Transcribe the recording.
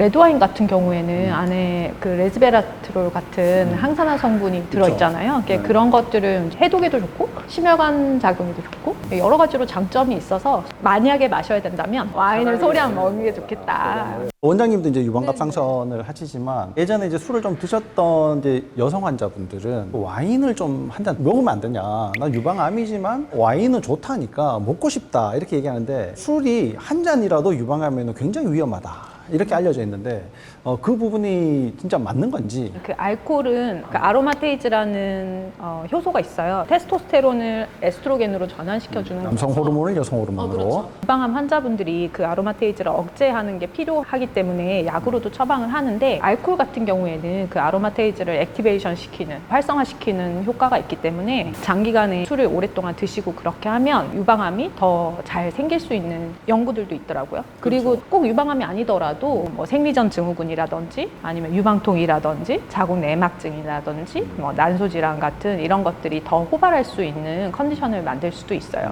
레드와인 같은 경우에는 안에 그 레즈베라트롤 같은 항산화 성분이 들어있잖아요. 그게 네. 그런 것들은 해독에도 좋고 심혈관 작용에도 좋고 여러 가지로 장점이 있어서 만약에 마셔야 된다면 와인을 소량 먹는 게 좋겠다. 원장님도 이제 네, 유방갑 상선을 하시지만 예전에 이제 술을 좀 드셨던 이제 여성 환자분들은 와인을 좀 한 잔 먹으면 안 되냐. 나 유방암이지만 와인은 좋다니까 먹고 싶다 이렇게 얘기하는데 술이 한 잔이라도 유방암에는 굉장히 위험하다. 이렇게 알려져 있는데 어, 그 부분이 진짜 맞는 건지 그 알코올은 그 아로마테이즈라는 어, 효소가 있어요. 테스토스테론을 에스트로겐으로 전환시켜 주는 남성 호르몬을 여성 호르몬으로 유방암 환자분들이 그 아로마테이즈를 억제하는 게 필요하기 때문에 약으로도 처방을 하는데 알코올 같은 경우에는 그 아로마테이즈를 액티베이션 시키는 활성화시키는 효과가 있기 때문에 장기간에 술을 오랫동안 드시고 그렇게 하면 유방암이 더 잘 생길 수 있는 연구들도 있더라고요. 그리고 꼭 유방암이 아니더라 도 뭐 생리전 증후군이라든지 아니면 유방통이라든지 자궁 내막증이라든지 뭐 난소질환 같은 이런 것들이 더 호발할 수 있는 컨디션을 만들 수도 있어요.